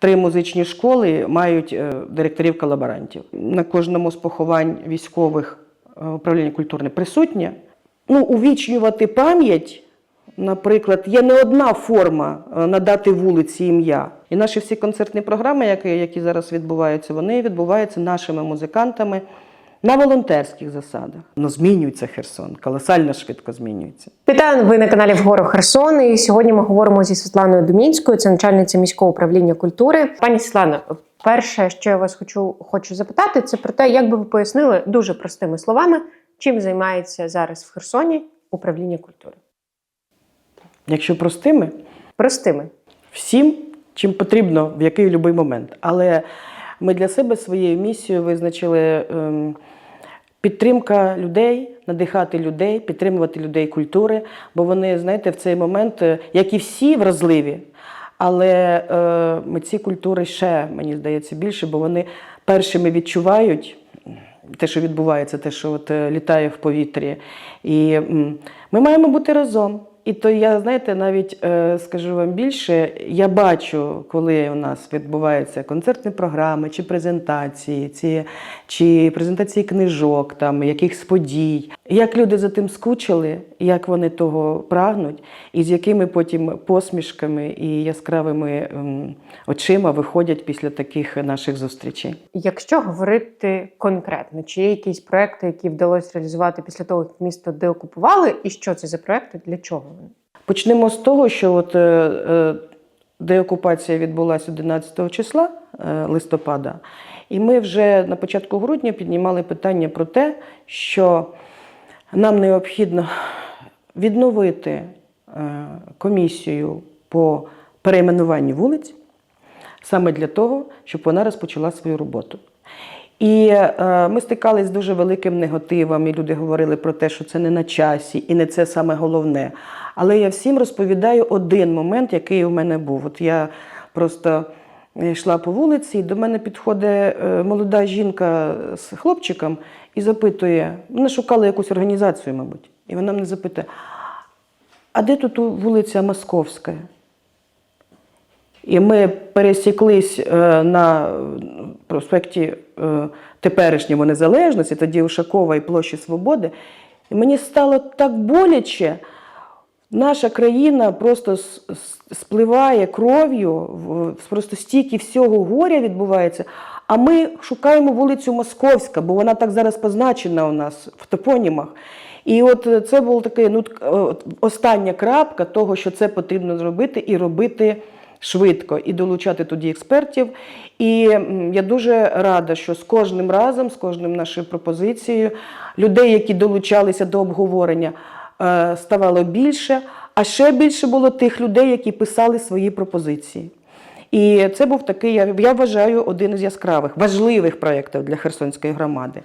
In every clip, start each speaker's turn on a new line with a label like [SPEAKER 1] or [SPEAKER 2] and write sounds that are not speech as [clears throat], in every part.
[SPEAKER 1] Три музичні школи мають е, директорів-колаборантів. На кожному з поховань військових е, управління культурне присутнє. Ну, увічнювати пам'ять, наприклад, є не одна форма е, надати вулиці ім'я. І наші всі концертні програми, які, які зараз відбуваються, вони відбуваються нашими музикантами на волонтерських засадах. Ну, змінюється Херсон, колосально швидко змінюється.
[SPEAKER 2] Вітаю, ви на каналі Вгору Херсон. І сьогодні ми говоримо зі Світланою Думінською, це начальниця міського управління культури. Пані Світлано, перше, що я вас хочу, хочу запитати, це про те, як би ви пояснили дуже простими словами, чим займається зараз в Херсоні управління культури.
[SPEAKER 1] Якщо простими,
[SPEAKER 2] Простими.
[SPEAKER 1] всім, чим потрібно, в який будь-який момент. Але ми для себе своєю місією визначили ем, підтримка людей, надихати людей, підтримувати людей культури, бо вони, знаєте, в цей момент, е, як і всі, вразливі. Але е, митці культури ще, мені здається, більше, бо вони першими відчувають те, що відбувається, те, що от, е, літає в повітрі. І ми маємо бути разом. І то я, знаєте, навіть е, скажу вам більше, я бачу, коли у нас відбуваються концертні програми, чи презентації, ці, чи презентації книжок, там, якихось подій, як люди за тим скучили, як вони того прагнуть, і з якими потім посмішками і яскравими ем, очима виходять після таких наших зустрічей.
[SPEAKER 2] Якщо говорити конкретно, чи є якісь проекти, які вдалося реалізувати після того, як місто деокупували, і що це за проекти, для чого вони?
[SPEAKER 1] Почнемо з того, що от, е, е, деокупація відбулася 11 числа листопада, і ми вже на початку грудня піднімали питання про те, що нам необхідно відновити е, комісію по перейменуванню вулиць саме для того, щоб вона розпочала свою роботу. І е, ми стикалися з дуже великим негативом, і люди говорили про те, що це не на часі, і не це саме головне. Але я всім розповідаю один момент, який у мене був. От я просто йшла по вулиці, і до мене підходить е, молода жінка з хлопчиком і запитує: вона шукала якусь організацію, мабуть, і вона мене запитує: а де тут вулиця Московська? І ми пересіклись е, на проспекті е, теперішньому незалежності, тоді Ушакова і площі Свободи. І мені стало так боляче. Наша країна просто спливає кров'ю, просто стільки всього горя відбувається. А ми шукаємо вулицю Московська, бо вона так зараз позначена у нас в топонімах. І от е, це була така ну, е, остання крапка того, що це потрібно зробити і робити швидко, і долучати тоді експертів. І я дуже рада, що з кожним разом, з кожним нашою пропозицією, людей, які долучалися до обговорення, ставало більше, а ще більше було тих людей, які писали свої пропозиції. І це був такий, я, вважаю, один із яскравих, важливих проєктів для Херсонської громади.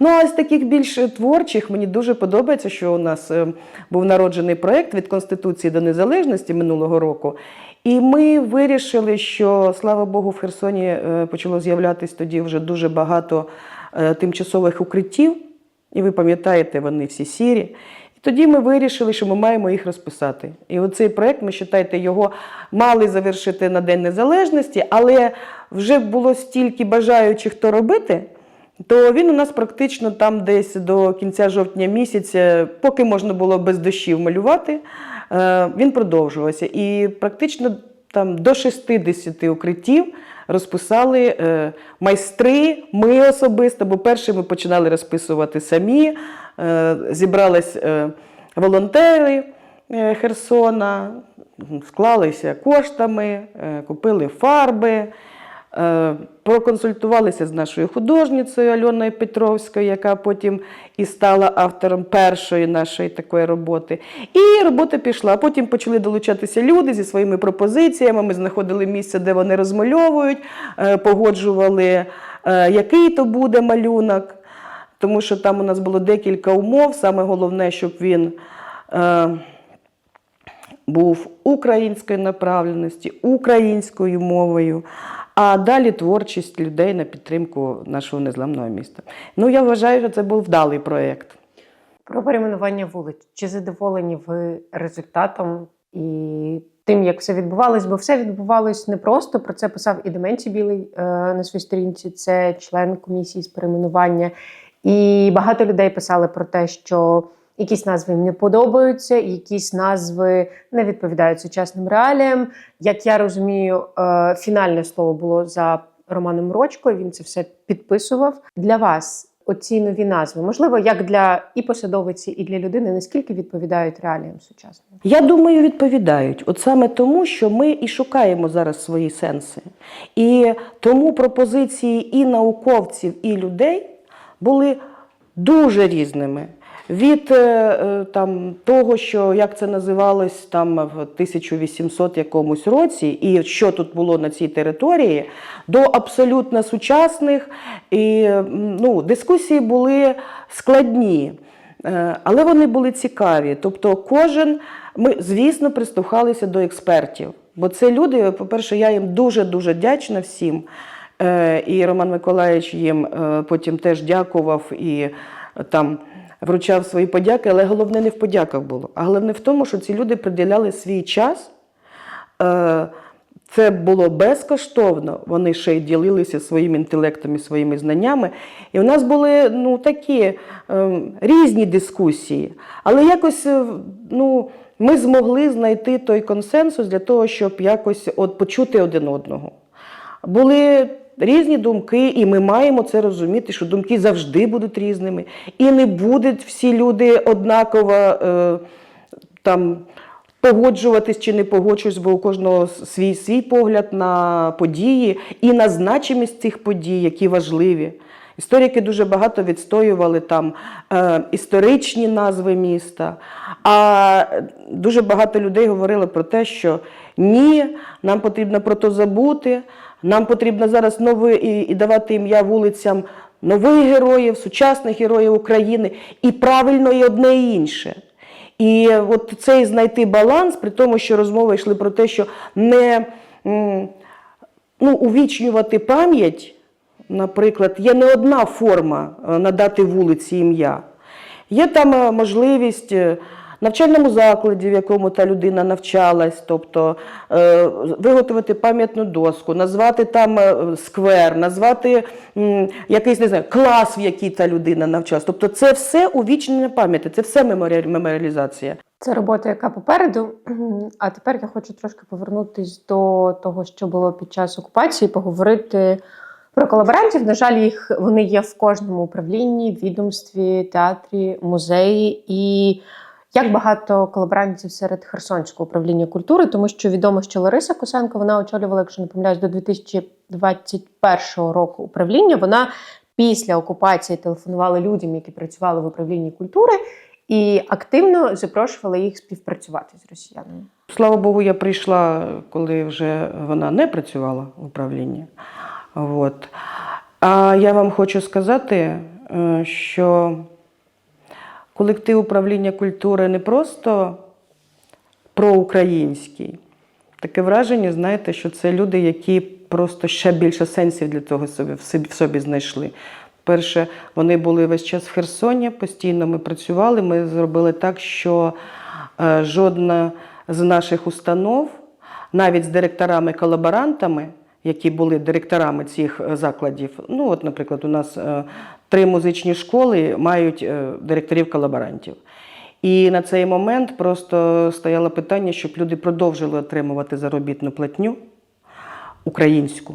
[SPEAKER 1] Ну, а з таких більш творчих мені дуже подобається, що у нас е, був народжений проєкт від Конституції до незалежності минулого року. І ми вирішили, що слава Богу, в Херсоні е, почало з'являтися тоді вже дуже багато е, тимчасових укриттів. І ви пам'ятаєте, вони всі сірі. І тоді ми вирішили, що ми маємо їх розписати. І оцей проєкт, ми вважаєте, його мали завершити на День Незалежності, але вже було стільки бажаючих то робити, то він у нас практично там десь до кінця жовтня місяця, поки можна було без дощів малювати, е, він продовжувався. І практично там до 60 укриттів розписали е, майстри, ми особисто, бо перші ми починали розписувати самі. Е, Зібрались е, волонтери Херсона, склалися коштами, купили фарби. Е, Проконсультувалися з нашою художницею Альоною Петровською, яка потім і стала автором першої нашої такої роботи. І робота пішла. Потім почали долучатися люди зі своїми пропозиціями. Ми знаходили місце, де вони розмальовують, е, погоджували, е, який то буде малюнок. Тому що там у нас було декілька умов. Саме головне, щоб він. Був української направленості, українською мовою, а далі творчість людей на підтримку нашого незламного міста. Ну, я вважаю, що це був вдалий проєкт.
[SPEAKER 2] Про перейменування вулиць. Чи задоволені ви результатом і тим, як все відбувалось, бо все відбувалось непросто. Про це писав і Деменці Білий е, на своїй сторінці. Це член комісії з перейменування. І багато людей писали про те, що якісь назви їм не подобаються, якісь назви не відповідають сучасним реаліям. Як я розумію, е, фінальне слово було за Романом Рочко. Він це все підписував. Для вас оці нові назви, можливо, як для і посадовиці, і для людини, наскільки відповідають реаліям сучасним?
[SPEAKER 1] Я думаю, відповідають. От саме тому, що ми і шукаємо зараз свої сенси. І тому пропозиції і науковців, і людей були дуже різними. Від е, е, там, того, що як це називалось там в 1800 якомусь році, і що тут було на цій території, до абсолютно сучасних. І ну, дискусії були складні. Е, Але вони були цікаві. Тобто, кожен, ми, звісно, прислухалися до експертів. Бо це люди, по-перше, я їм дуже-дуже вдячна всім. І Роман Миколаївич їм потім теж дякував і там вручав свої подяки, але головне не в подяках було. А головне в тому, що ці люди приділяли свій час. Е, Це було безкоштовно. Вони ще й ділилися своїм інтелектом і своїми знаннями. І у нас були ну, такі е, різні дискусії. Але якось е, ну, ми змогли знайти той консенсус для того, щоб якось от, почути один одного. Були різні думки, і ми маємо це розуміти, що думки завжди будуть різними. І не будуть всі люди однаково е, там погоджуватись чи не погоджуватись, бо у кожного свій свій погляд на події і на значимість цих подій, які важливі. Історики дуже багато відстоювали там е, історичні назви міста, а дуже багато людей говорили про те, що ні, нам потрібно про то забути, нам потрібно зараз нове і, і давати ім'я вулицям нових героїв, сучасних героїв України, і правильно і одне і інше. І от цей знайти баланс, при тому, що розмови йшли про те, що не ну, увічнювати пам'ять, наприклад, є не одна форма е, надати вулиці ім'я. Є там е, можливість е, навчальному закладі, в якому та людина навчалась, тобто виготовити пам'ятну доску, назвати там сквер, назвати якийсь не знаю, клас, в який та людина навчалась. Тобто це все увічнення пам'яті, це все меморіалізація.
[SPEAKER 2] Це робота, яка попереду. [clears throat] А тепер я хочу трошки повернутись до того, що було під час окупації, поговорити про колаборантів. На жаль, їх вони є в кожному управлінні, відомстві, театрі, музеї. І як багато колаборантів серед Херсонського управління культури, тому що відомо, що Лариса Косенко вона очолювала, якщо не помиляюсь, до 2021 року управління. Вона після окупації телефонувала людям, які працювали в управлінні культури, і активно запрошувала їх співпрацювати з росіянами.
[SPEAKER 1] Слава Богу, я прийшла, коли вже вона не працювала в управлінні. От. А я вам хочу сказати, е, що колектив управління культури не просто проукраїнський. Таке враження, знаєте, що це люди, які просто ще більше сенсів для того собі, в собі, знайшли. Перше, вони були весь час в Херсоні, постійно ми працювали. Ми зробили так, що е, жодна з наших установ, навіть з директорами-колаборантами, які були директорами цих е, закладів. Ну, от, наприклад, у нас е, три музичні школи мають е, директорів-колаборантів. І на цей момент просто стояло питання, щоб люди продовжили отримувати заробітну платню українську.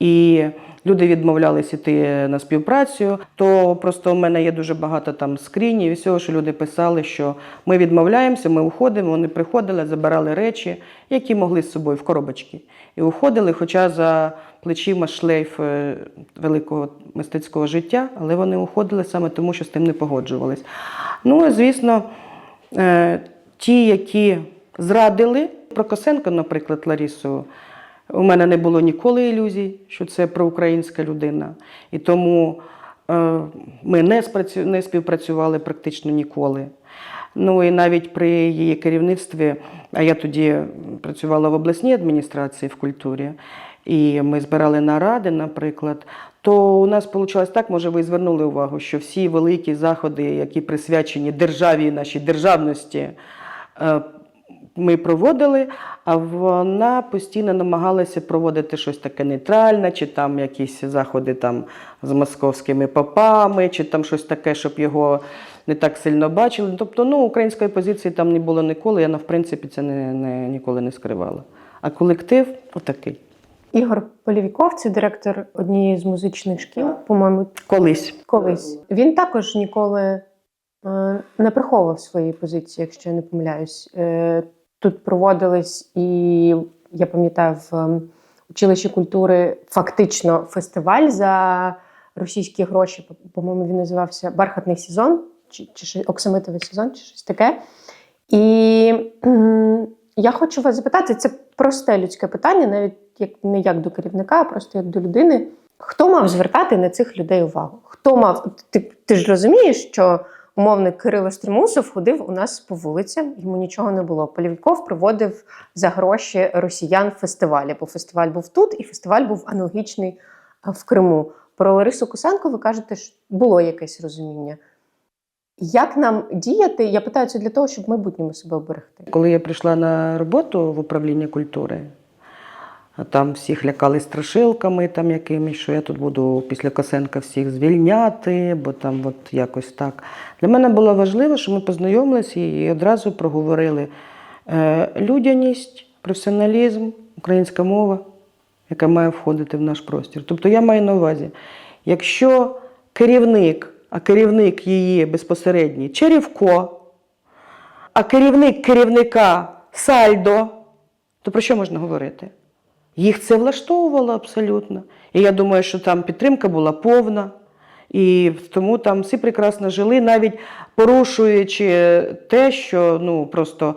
[SPEAKER 1] І люди відмовлялися йти на співпрацю. То просто у мене є дуже багато там скрінів і всього, що люди писали, що ми відмовляємося, ми уходимо. Вони приходили, забирали речі, які могли з собою в коробочки. І уходили, хоча за плечима шлейф е, великого мистецького життя, але вони уходили саме тому, що з тим не погоджувались. Ну, звісно, е, ті, які зрадили, про Косенко, наприклад, Ларісу, у мене не було ніколи ілюзій, що це проукраїнська людина. І тому е, ми не, співпрацювали практично ніколи. Ну і навіть при її керівництві, а я тоді працювала в обласній адміністрації в культурі, і ми збирали наради, наприклад. То у нас вийшло так, може, ви звернули увагу, що всі великі заходи, які присвячені державі, нашій державності, е, ми проводили, а вона постійно намагалася проводити щось таке нейтральне, чи там якісь заходи там з московськими попами, чи там щось таке, щоб його не так сильно бачили. Тобто, ну, української позиції там не було ніколи, я в принципі це не, не, ніколи не скривала. А колектив отакий.
[SPEAKER 2] Ігор Полівіков, це директор однієї з музичних шкіл, по-моєму,
[SPEAKER 1] Колись.
[SPEAKER 2] колись. Він також ніколи е, не приховував свої позиції, якщо я не помиляюсь. Тут проводились і я пам'ятаю в ем, училищі культури фактично фестиваль за російські гроші. По- По-моєму, він називався Бархатний сезон чи, чи оксамитовий сезон, чи щось таке. І я хочу вас запитати, це просте людське питання, навіть як не як до керівника, а просто як до людини. Хто мав звертати на цих людей увагу? Хто мав ти, ти ж розумієш, що умовник Кирило Стримусов ходив у нас по вулицям, йому нічого не було. Полівіков проводив за гроші росіян фестивалі, бо фестиваль був тут, і фестиваль був аналогічний в Криму. Про Ларису Косенко ви кажете, що було якесь розуміння. Як нам діяти? Я питаю це для того, щоб в майбутньому себе оберегти.
[SPEAKER 1] Коли я прийшла на роботу в управління культури, там всіх лякали страшилками там якимись, що я тут буду після Косенка всіх звільняти, бо там от якось так. Для мене було важливо, що ми познайомилися і одразу проговорили е, людяність, професіоналізм, українська мова, яка має входити в наш простір. Тобто я маю на увазі, якщо керівник, а керівник її безпосередній Черівко, а керівник керівника Сальдо, то про що можна говорити? Їх це влаштовувало абсолютно. І я думаю, що там підтримка була повна. І тому там всі прекрасно жили, навіть порушуючи те, що ну, просто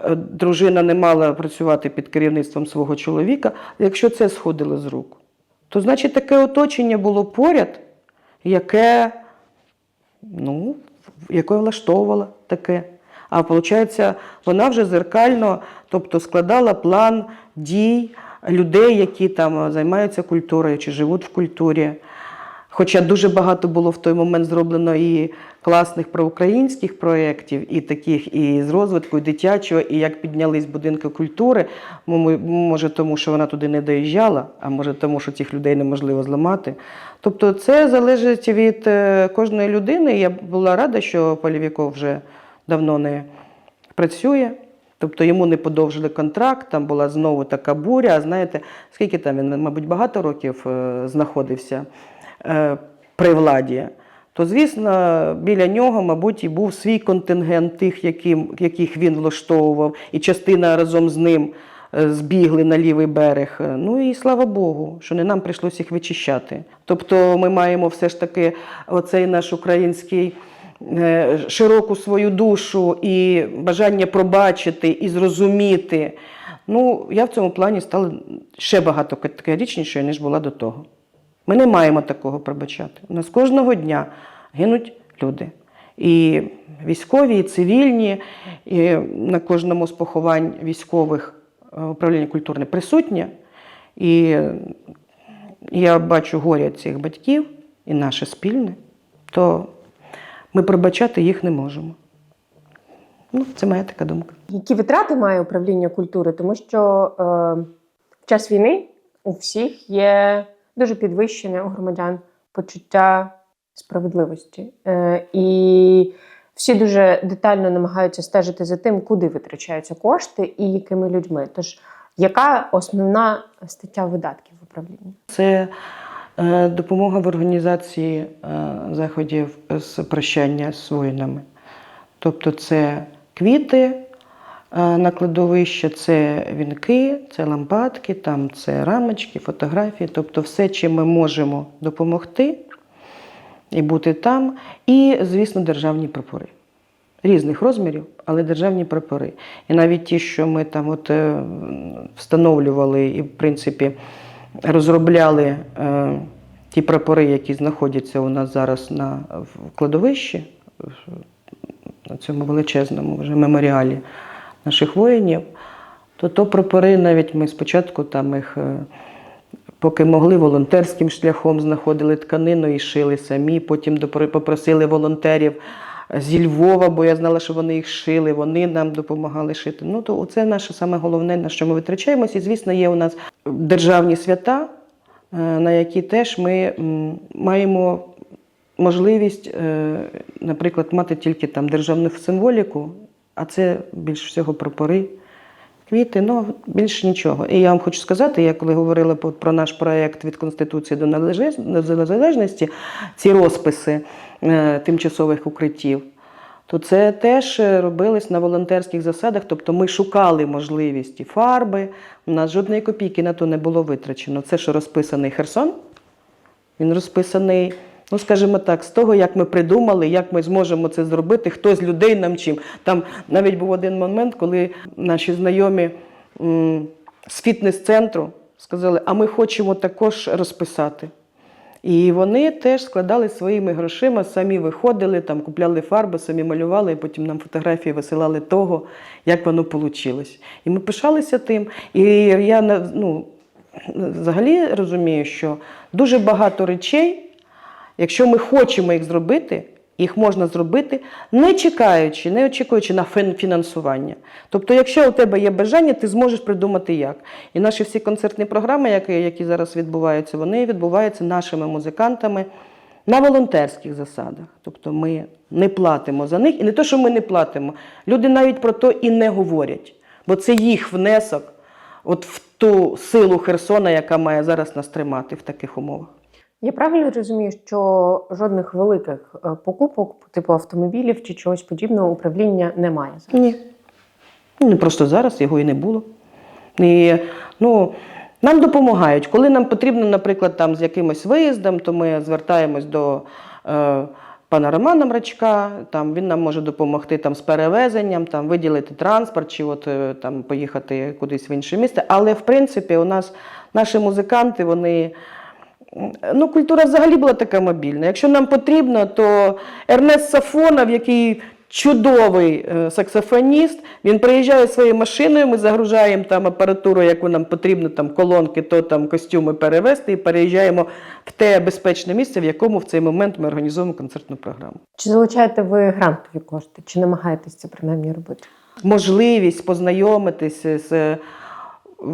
[SPEAKER 1] е, дружина не мала працювати під керівництвом свого чоловіка. Якщо це сходило з рук, то значить таке оточення було поряд, яке ну, яке влаштовувало таке. А виходить, вона вже зеркально, тобто складала план дій людей, які там займаються культурою чи живуть в культурі. Хоча дуже багато було в той момент зроблено і класних проукраїнських проєктів, і таких і з розвитку, і дитячого, і як піднялись будинки культури. Може, тому що вона туди не доїжджала, а може тому, що цих людей неможливо зламати. Тобто це залежить від е, кожної людини. Я була рада, що Полівіков вже давно не працює. Тобто йому не подовжили контракт, там була знову така буря. А знаєте, скільки там він, мабуть, багато років е, знаходився е, при владі, то, звісно, біля нього, мабуть, і був свій контингент тих, яким, яких він влаштовував, і частина разом з ним е, збігли на лівий берег. Ну і слава Богу, що не нам прийшлося їх вичищати. Тобто ми маємо все ж таки оцей наш український широку свою душу і бажання пробачити і зрозуміти. Ну, я в цьому плані стала ще багато категоричнішою, ніж була до того. Ми не маємо такого пробачати. У нас кожного дня гинуть люди. І військові, і цивільні, і на кожному з поховань військових е, управління культурне присутнє. І я бачу горя цих батьків і наше спільне, то ми пробачати їх не можемо. Ну, це моя така думка.
[SPEAKER 2] Які витрати має управління культури? Тому що е, в час війни у всіх є дуже підвищене у громадян почуття справедливості. Е, і всі дуже детально намагаються стежити за тим, куди витрачаються кошти і якими людьми. Тож, яка основна стаття видатків в управлінні?
[SPEAKER 1] Це допомога в організації е, заходів з прощання з воїнами. Тобто це квіти е, на кладовище, це вінки, це лампадки, там це рамочки, фотографії, тобто все, чим ми можемо допомогти і бути там. І, звісно, державні прапори. Різних розмірів, але державні прапори. І навіть ті, що ми там от, е, встановлювали і, в принципі, розробляли е, ті прапори, які знаходяться у нас зараз на в кладовищі, на цьому величезному вже меморіалі наших воїнів, то то прапори навіть ми спочатку там їх. е, Поки могли волонтерським шляхом знаходили тканину і шили самі. Потім попросили волонтерів зі Львова, бо я знала, що вони їх шили, вони нам допомагали шити. Ну, то це наше саме головне, на що ми витрачаємось. І, звісно, є у нас державні свята, е, на які теж ми маємо можливість, е, наприклад, мати тільки там державну символіку, а це більш всього прапори, квіти, ну більш нічого. І я вам хочу сказати, я коли говорила про наш проєкт від Конституції до незалежності, ці розписи е, тимчасових укриттів. То це теж е, робилось на волонтерських засадах, тобто ми шукали можливість фарби. У нас жодної копійки на то не було витрачено. Це що розписаний Херсон, він розписаний, ну скажімо так, з того, як ми придумали, як ми зможемо це зробити, хто з людей нам чим. Там навіть був один момент, коли наші знайомі з фітнес-центру сказали, а ми хочемо також розписати. І вони теж складали своїми грошима, самі виходили, там, купляли фарби, самі малювали, і потім нам фотографії висилали того, як воно вийшло. І ми пишалися тим. І я ну, взагалі розумію, що дуже багато речей, якщо ми хочемо їх зробити, їх можна зробити, не чекаючи, не очікуючи на фін- фінансування. Тобто, якщо у тебе є бажання, ти зможеш придумати як. І наші всі концертні програми, які, які зараз відбуваються, вони відбуваються нашими музикантами на волонтерських засадах. Тобто ми не платимо за них. І не те, що ми не платимо. Люди навіть про то і не говорять, бо це їх внесок от в ту силу Херсона, яка має зараз нас тримати в таких умовах.
[SPEAKER 2] Я правильно розумію, що жодних великих е, покупок, типу автомобілів чи чогось подібного, управління немає зараз?
[SPEAKER 1] Ні. Ну, просто зараз його і не було. І, ну, нам допомагають. Коли нам потрібно, наприклад, там, з якимось виїздом, то ми звертаємось до е, пана Романа Мрачка, там, він нам може допомогти там, з перевезенням, там, виділити транспорт чи от, е, там, поїхати кудись в інше місце. Але в принципі у нас наші музиканти, вони. Ну, культура взагалі була така мобільна. Якщо нам потрібно, то Ернест Сафонов, який чудовий е, саксофоніст, він приїжджає своєю машиною, ми загружаємо там апаратуру, яку нам потрібно, там колонки, то там костюми перевезти, і переїжджаємо в те безпечне місце, в якому в цей момент ми організовуємо концертну програму.
[SPEAKER 2] Чи залучаєте ви грантові кошти, чи намагаєтесь це принаймні робити?
[SPEAKER 1] можливість познайомитися з е,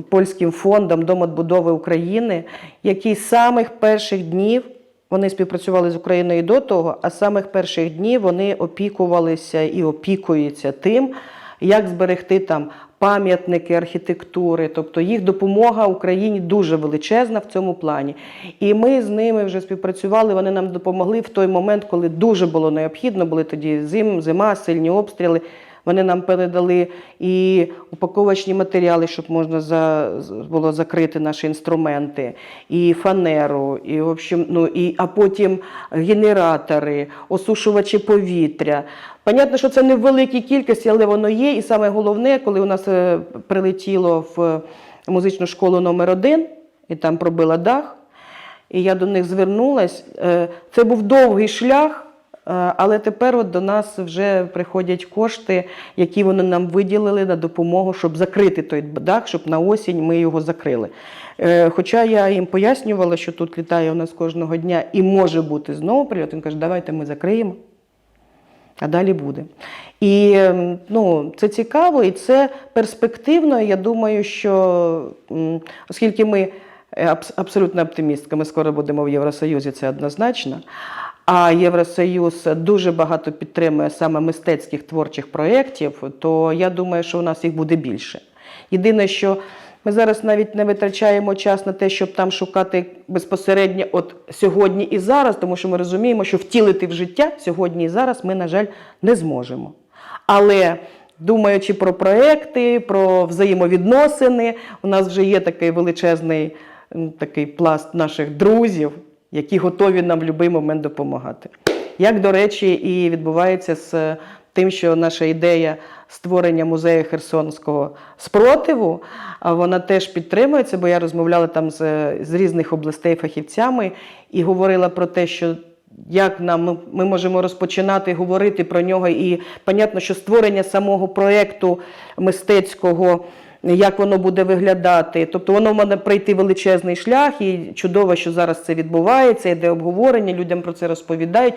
[SPEAKER 1] польським фондом Домотбудови України, який з самих перших днів вони співпрацювали з Україною до того, а з самих перших днів вони опікувалися і опікуються тим, як зберегти там пам'ятники архітектури. Тобто їх допомога Україні дуже величезна в цьому плані. І ми з ними вже співпрацювали. Вони нам допомогли в той момент, коли дуже було необхідно, були тоді зим, зима, сильні обстріли. Вони нам передали і упаковочні матеріали, щоб можна за, було закрити наші інструменти, і фанеру, і, в общем, ну, і, а потім генератори, осушувачі повітря. Понятно, що це не в великій кількості, але воно є. І саме головне, коли у нас е, прилетіло в музичну школу номер 1 і там пробила дах, і я до них звернулась. Е, Це був довгий шлях. Е, Але тепер от до нас вже приходять кошти, які вони нам виділили на допомогу, щоб закрити той дах, щоб на осінь ми його закрили. Е, Хоча я їм пояснювала, що тут літає у нас кожного дня і може бути знову прильот. Він каже, давайте ми закриємо, а далі буде. І ну, це цікаво і це перспективно. Я думаю, що оскільки ми е, абсолютно оптимістка, ми скоро будемо в Євросоюзі, це однозначно. А Євросоюз дуже багато підтримує саме мистецьких творчих проєктів, то я думаю, що у нас їх буде більше. Єдине, що ми зараз навіть не витрачаємо час на те, щоб там шукати безпосередньо от сьогодні і зараз, тому що ми розуміємо, що втілити в життя сьогодні і зараз ми, на жаль, не зможемо. Але думаючи про проекти, про взаємовідносини, у нас вже є такий величезний такий пласт наших друзів, які готові нам в будь-який момент допомагати. Як, до речі, і відбувається з тим, що наша ідея створення музею Херсонського спротиву, вона теж підтримується, бо я розмовляла там з, з різних областей фахівцями і говорила про те, що як нам ми можемо розпочинати говорити про нього, і понятно, що створення самого проєкту мистецького. Як воно буде виглядати? Тобто воно мене пройти величезний шлях, і чудово, що зараз це відбувається, йде обговорення, людям про це розповідають.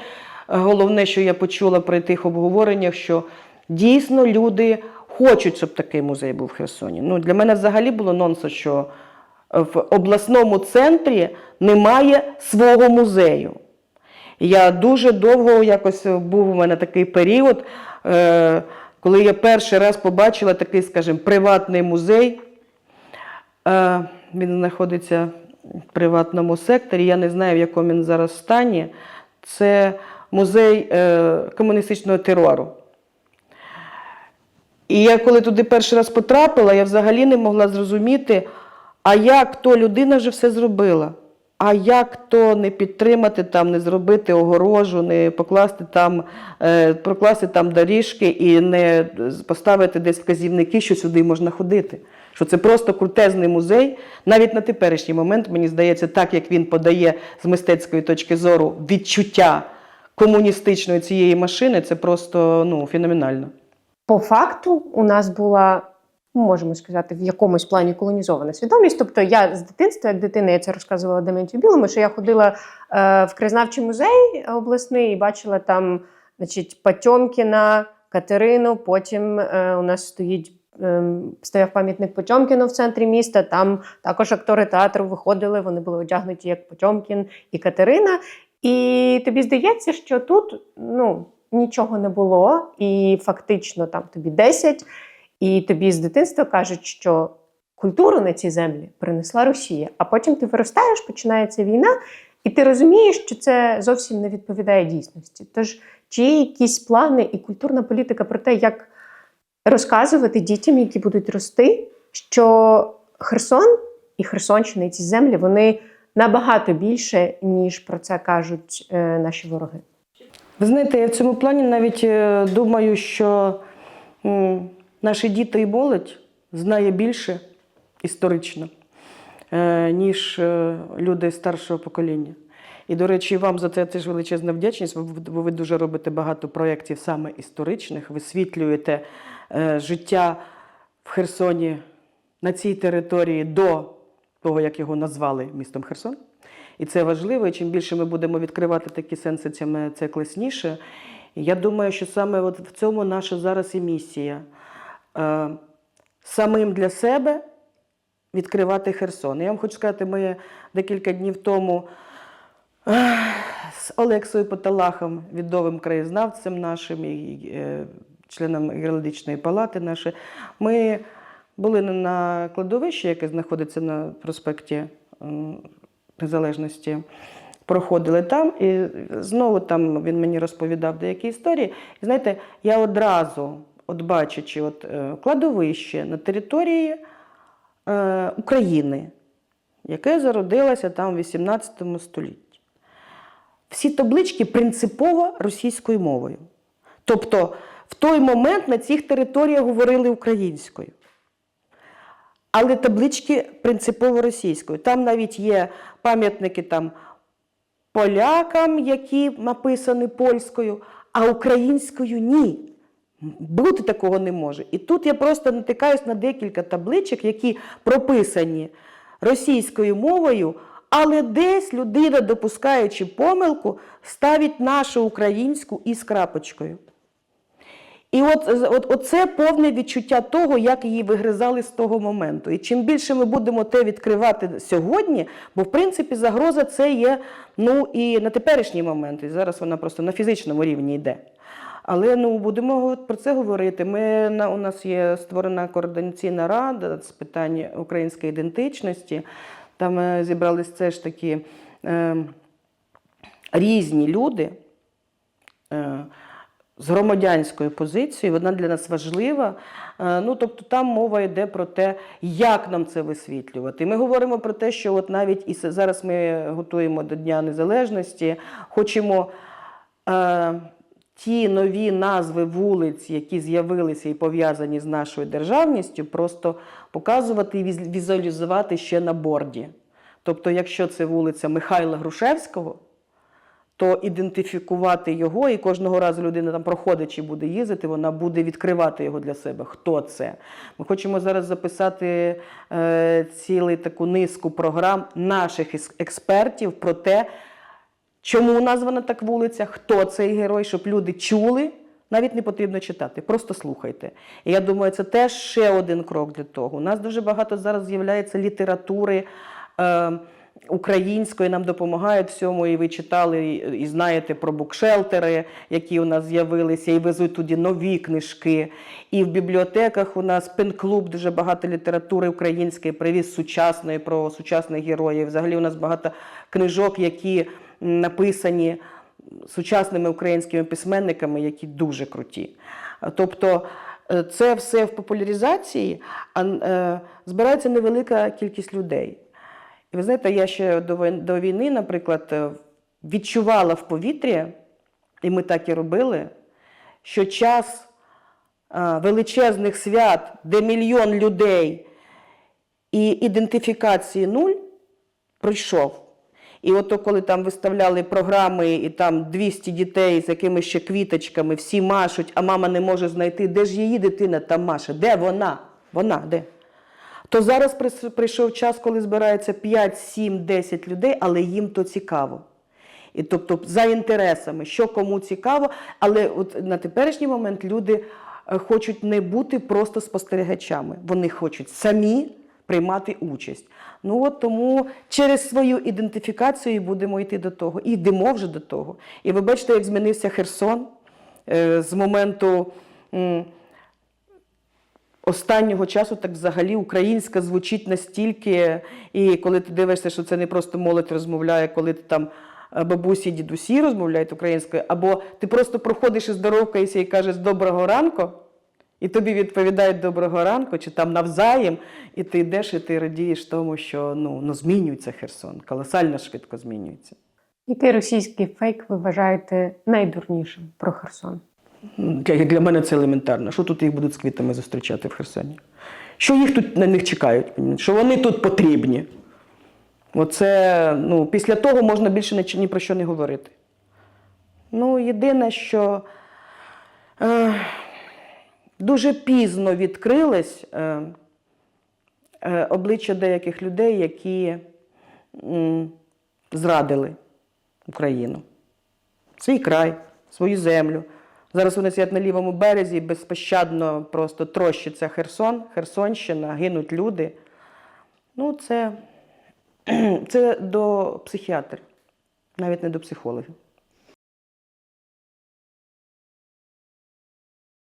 [SPEAKER 1] головне, що я почула при тих обговореннях, що дійсно люди хочуть, щоб такий музей був в Херсоні. Ну, для мене взагалі було нонсенс, що в обласному центрі немає свого музею. Я дуже довго якось був у мене такий період, е, коли я перший раз побачила такий, скажімо, приватний музей. Е, Він знаходиться в приватному секторі. Я не знаю, в якому він зараз стані. Це музей е, комуністичного терору. І я коли туди перший раз потрапила, я взагалі не могла зрозуміти, а як то людина вже все зробила. А як то не підтримати там, не зробити огорожу, не покласти там, е, прокласти там доріжки і не поставити десь вказівники, що сюди можна ходити. Що це просто крутезний музей. Навіть на теперішній момент, мені здається, так як він подає з мистецької точки зору відчуття комуністичної цієї машини, це просто ну, феноменально.
[SPEAKER 2] По факту у нас була, ну, можемо сказати, в якомусь плані колонізована свідомість. Тобто я з дитинства, як дитина, я це розказувала Дементію Білому, що я ходила е, в краєзнавчий музей обласний і бачила там значить, Потьомкіна, Катерину. Потім е, у нас стоїть. ем, Стояв пам'ятник Потьомкіну в центрі міста. Там також актори театру виходили, вони були одягнуті як Потьомкін і Катерина. І тобі здається, що тут ну, нічого не було, і фактично там тобі 10, і тобі з дитинства кажуть, що культуру на ці землі принесла Росія. А потім ти виростаєш, починається війна, і ти розумієш, що це зовсім не відповідає дійсності. Тож, чи є якісь плани і культурна політика про те, як розказувати дітям, які будуть рости, що Херсон і Херсонщина, і ці землі вони набагато більше, ніж про це кажуть е, наші вороги.
[SPEAKER 1] Ви знаєте, я в цьому плані навіть е, думаю, що наші діти і молодь знає більше історично, е, ніж е, люди старшого покоління. І, до речі, вам за це теж величезна вдячність, бо ви- дуже робите багато проєктів саме історичних, висвітлюєте е, життя в Херсоні на цій території до того, як його назвали містом Херсон. І це важливо. І чим більше ми будемо відкривати такі сенси, тим це класніше. І я думаю, що саме от в цьому наша зараз і місія. Е, самим для себе відкривати Херсон. Я вам хочу сказати, ми декілька днів тому е, з Олексою Поталахом, відомим краєзнавцем нашим і е, членом геологічної палати нашої, ми були на- кладовищі, яке знаходиться на проспекті Незалежності. Проходили там, і знову там він мені розповідав деякі історії. І знаєте, я одразу, от бачачи от, е, кладовище на території е, України, яке зародилося там в 18 столітті. Всі таблички принципово російською мовою. Тобто в той момент на цих територіях говорили українською. Але таблички принципово російською. Там навіть є пам'ятники там, полякам, які написані польською, а українською ні. Бути такого не може. І тут я просто натикаюсь на декілька табличок, які прописані російською мовою, але десь людина, допускаючи помилку, ставить нашу українську із крапочкою. І от, от, оце повне відчуття того, як її вигризали з того моменту. І чим більше ми будемо те відкривати сьогодні, бо в принципі загроза це є ну, і на теперішній момент, і зараз вона просто на фізичному рівні йде. Але ну, будемо про це говорити. Ми, на, у нас є створена координаційна рада з питань української ідентичності. Там е, зібрались це ж такі е, різні люди. Е, з громадянською позицією, вона для нас важлива. Е, Ну, тобто там мова йде про те, як нам це висвітлювати. Ми говоримо про те, що от навіть і зараз ми готуємо до Дня Незалежності, хочемо е, ті нові назви вулиць, які з'явилися і пов'язані з нашою державністю, просто показувати і візуалізувати ще на борді. Тобто, якщо це вулиця Михайла Грушевського, то ідентифікувати його, і кожного разу людина там проходить чи буде їздити, вона буде відкривати його для себе. Хто це? Ми хочемо зараз записати е, цілу таку низку програм наших експертів про те, Чому названа так вулиця? Хто цей герой? Щоб люди чули. Навіть не потрібно читати, просто слухайте. І я думаю, це теж ще один крок для того. У нас дуже багато зараз з'являється літератури е, української, нам допомагають в цьому. І ви читали і, знаєте про букшелтери, які у нас з'явилися, і везуть туди нові книжки. І в бібліотеках у нас пен-клуб, дуже багато літератури української, привіз сучасної про сучасних героїв. Взагалі у нас багато книжок, які написані сучасними українськими письменниками, які дуже круті. Тобто е, це все в популяризації, а е, збирається невелика кількість людей. І ви знаєте, я ще до війни, наприклад, е, відчувала в повітрі, і ми так і робили, що час величезних свят, де мільйон людей і ідентифікації нуль, пройшов. І ото коли там виставляли програми, і там 200 дітей з якимись ще квіточками, всі машуть, а мама не може знайти, де ж її дитина там маше, де вона? Вона, де? То зараз прийшов час, коли збирається 5, 7, 10 людей, але їм то цікаво. І тобто за інтересами, що кому цікаво, але от на теперішній момент люди е, хочуть не бути просто спостерігачами. Вони хочуть самі приймати участь. Ну от тому через свою ідентифікацію будемо йти до того. І йдемо вже до того. І ви бачите, як змінився Херсон е, з моменту. Останнього часу так взагалі українська звучить настільки, і коли ти дивишся, що це не просто молодь розмовляє, коли ти там е, бабусі, дідусі розмовляють українською, або ти просто проходиш і здоровкаєшся і кажеш доброго ранку, і тобі відповідають доброго ранку, чи там навзаєм, і ти йдеш і ти радієш тому, що ну, ну змінюється Херсон, колосально швидко змінюється.
[SPEAKER 2] Який російський фейк ви вважаєте найдурнішим про Херсон?
[SPEAKER 1] Для, для мене це елементарно. Що тут їх будуть з квітами зустрічати в Херсоні? Що їх тут на них чекають? Що вони тут потрібні? Оце, ну, після того можна більше ні, ні про що не говорити. Ну, єдине, що е, дуже пізно відкрились е, е, обличчя деяких людей, які зрадили Україну свій край, свою землю. Зараз вони сидять на лівому березі безпощадно просто трощиться Херсон, Херсонщина, гинуть люди. Ну, це, [clears throat] це до психіатрів, навіть не до психологів.